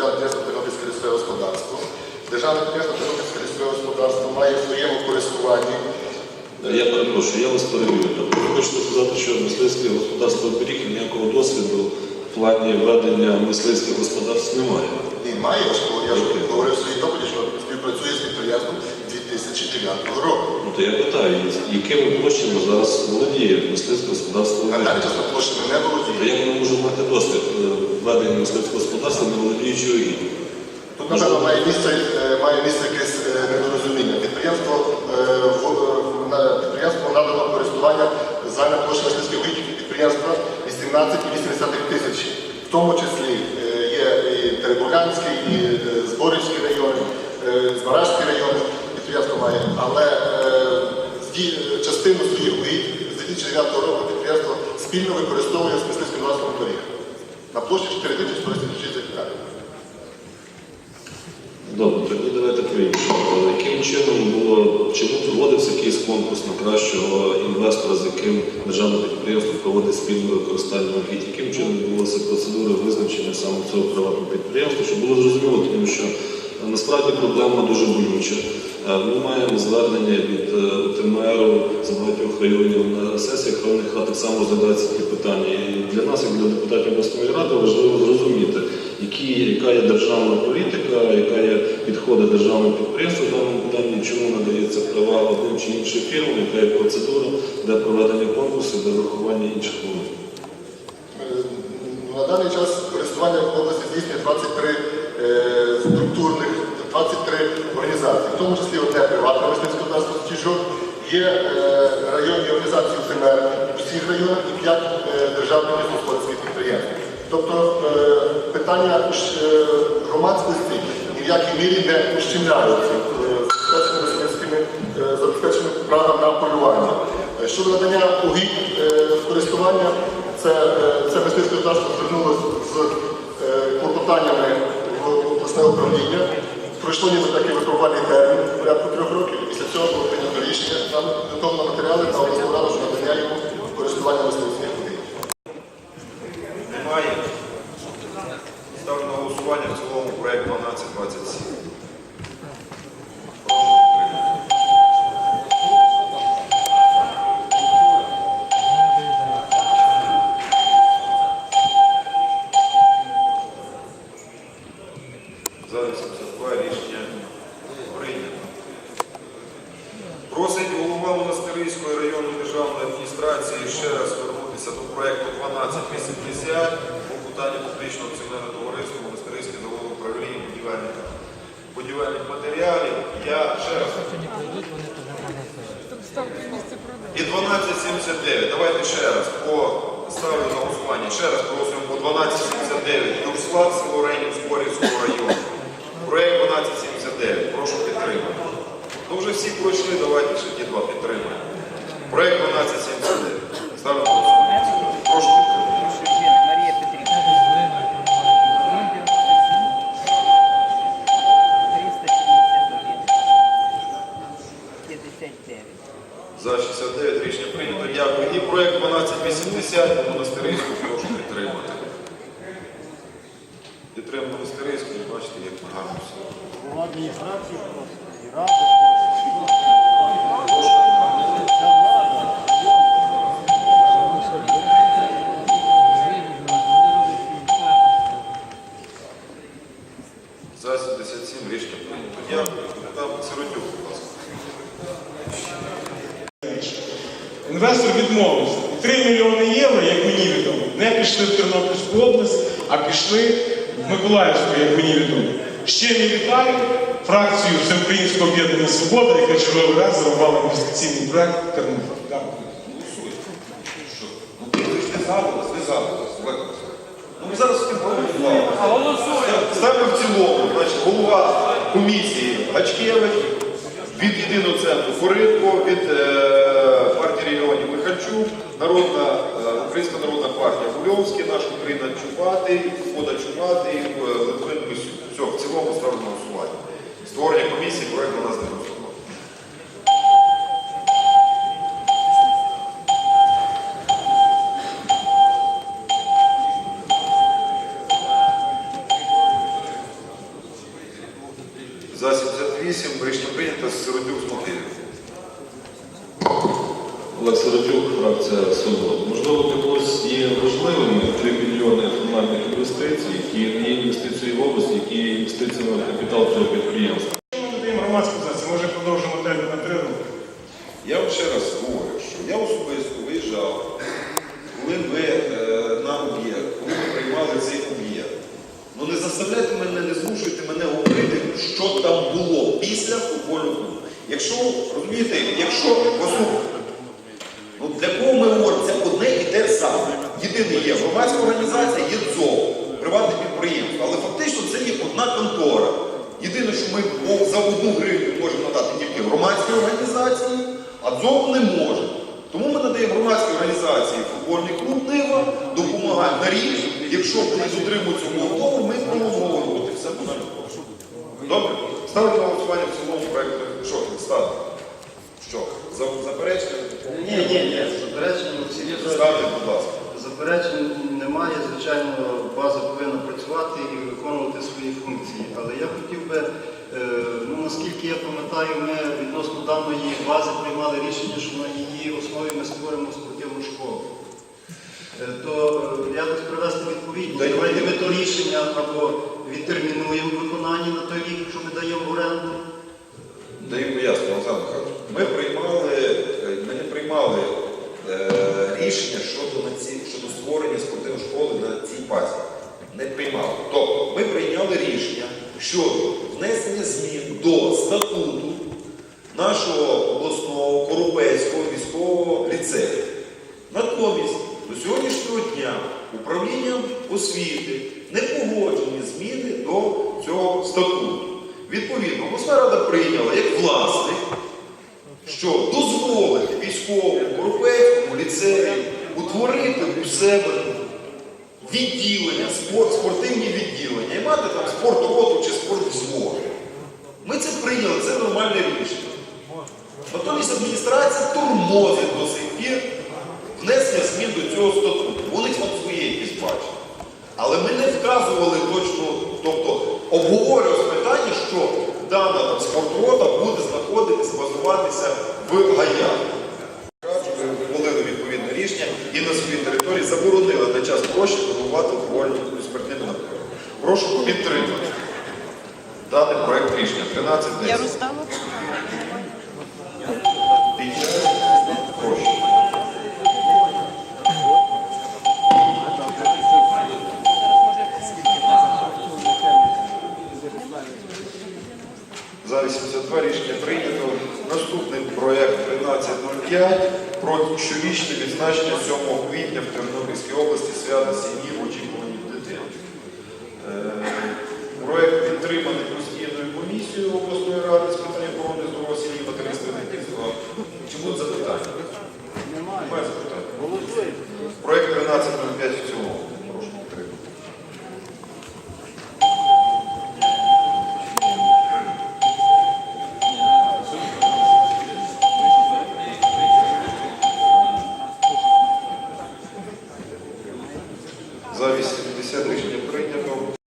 Державне підприємство Тернопільське лісове господарство. Державне підприємство Тернопільське лісове господарство має в своєму користуванні Я перепрошую, я вас перебив. Тобто ви хочете сказати, що мисливське господарство оберіг ніякого досвіду в плані ведення мисливських господарств немає. Він має, я ж говорив в своїй доповіді, що співпрацює з підприємством 2009 року. Ну то я питаю, якими площами зараз володіє мисливське господарство На оберіг? даний час не володіє. як ми можемо мати досвід е, ведення мисливського господарства, не володіючи угіддю? Тут, напевно, має місце, е, має місце якесь е, недорозуміння. Підприємство, е, підприємство надано користування загальна площа мисливських угідь підприємства 18,8 тисяч. В тому числі є і Теребулянський, і Зборівський райони, е, Збаражський район підприємство має. Але частину своїх угідь з 2009 року підприємство спільно використовує з мисливським власником доріг на площі 4186 гектарів. Добре, тоді давайте. Е, Яким чином було, чому проводився якийсь конкурс на кращого інвестора, з яким державне підприємство проводить спільне використання угідь? Яким чином відбулася процедура визначення саме цього приватного підприємства, щоб було зрозуміло, тому що насправді проблема дуже болюча. Е, Ми маємо звернення від е, з багатьох районів на сесіях районних рад так само розглядаються ті питання. І для нас, як для депутатів обласної ради, важливо зрозуміти, які, яка є державна політика, яка є підходи державного підприємства в даному питанні, чому надається права одним чи іншим фірмам, яка є процедура для проведення конкурсів, для врахування інших умов. Е, На даний час користування в області здійснює 23 е, структурних, 23 організації, в тому числі одне приватне мисливське господарство «Стіжок», є е, районні організації УТМР у всіх районах і 5 державних господарських підприємств. Тобто е, питання е, громадськості ні в якій мірі не ущемляються е, забезпеченими е, правом на полювання. Е, Щодо надання угідь е, користування, це, е, це мисливське господарство звернулося з е, клопотаннями в обласне управління. Пройшло ніби такий випробувальний термін порядку трьох років. і Після цього було прийнято рішення нам готовно матеріали на обласну раду надання йому користування мисливських угідь. Немає. Ставлю голосування в цілому проект 1227. За 82 рішення прийнято. Просить голова Монастирської районної державної адміністрації ще раз звернутися до проекту 1280 по питанню публічного акціонерного товариства Монастирське завод управління будівельних, будівельних матеріалів. Я ще раз. І 1279. Давайте ще раз по ставлю на голосування. Ще раз просимо по 1279. Юрслав, село Ренів, Зборівського району. Проєкт 1279. Прошу підтримати. Ну вже всі пройшли, давайте ще ті два підтримаємо. Проєкт 1279. Ставлю на голосування. Прошу підтримати. Марія Петрівна. 371. 59. За 69 рішення прийнято. Дякую. І проект 1280 по монастирську прошу підтримати. Підтримуємо монастирську, бачите, як ми гарно все. Голова адміністрації просто, і рада просто. Вся влада. За 77 рішення прийнято. Дякую. Депутат Сиротюк, будь ласка. Інвестор відмовився. 3 мільйони євро, як мені відомо, не пішли в Тернопільську область, а пішли в Миколаївську, як мені відомо. Ще не вітаю фракцію Всеукраїнського об'єднання Свобода, яка черговий раз зробила інвестиційний проект Тернопіль. Дякую. Ну ми зараз проголосуємо. Ставимо в цілому. Значить, голова комісії Гачкевич, від єдиного центру Форитко, від е, партії регіонів Михальчук, народна, е, Українська народна партія Гульовський, наш Україна Чубатий, Фода Чубатий, е, Литвин Мисюк. Все, в цілому ставлю на голосування. Створення комісії проєкту у нас не капітал цього підприємства. Що ми надаємо громадську організацію? Може продовжимо термін на три роки? Я вам ще раз говорю, що я особисто виїжджав, коли ми е, на об'єкт, коли ми приймали цей об'єкт. Ну не заставляйте мене, не змушуйте мене говорити, що там було після футбольного клубу. Якщо, розумієте, якщо послухайте, ну для кого ми говоримо, це одне і те саме. Єдине є громадська організація, є ДЗОВ, приватне підприємство, але фактично є одна контора. Єдине, що ми за одну гривню можемо надати тільки громадській організації, а ДЗОВ не може. Тому ми надаємо громадській організації футбольний клуб Нива, допомагаємо на рік. Якщо вони дотримуються умов, ми пролонговуємо. Все буде. Добре? Ставлю на голосування в цілому проєкту. Що ставити? Що? За- Заперечення? Ні, ні, ні, заперечень всі Ставте, будь ласка. Заперечень немає, звичайно, база повинна працювати і виконувати свої функції. Але я хотів би, е, ну наскільки я пам'ятаю, ми відносно даної бази приймали рішення, що на її основі ми створимо спортивну школу. Е, То е, якось привести відповідність. Давайте ми то рішення або відтермінуємо виконання на той рік, що ми даємо в оренду. Даю пояснення, Олександр Михайлович. Ми приймали, ми не приймали е, рішення щодо, на ці, щодо створення спортивної школи на цій базі. Не приймали. Тобто ми прийняли рішення щодо внесення змін до статуту нашого обласного Коропецького військового ліцею. Натомість до сьогоднішнього дня управлінням освіти не погоджені зміни до цього статуту. Відповідно, обласна рада прийняла як власник, що дозволить військовому Коропецькому ліцею утворити у себе відділення, спорт, спортивні відділення і мати там спортроту чи спортвзвод. Ми це прийняли, це нормальне рішення. Натомість адміністрація тормозить до сих пір внесення змін до цього статуту. Вони там своє якісь бачать. Але ми не вказували точно, тобто обговорювалось питання, що дана спортрота буде знаходитися, базуватися в гаях. Ніжня і на своїй території заборонили на час площі торгувати алкогольними спиртними напоями. Прошу підтримати даний проєкт рішення 13.10. Я роздала. За 82 рішення прийнято. Наступний проєкт 13.05 про щорічний 16-7 квітня в Тернопільській області.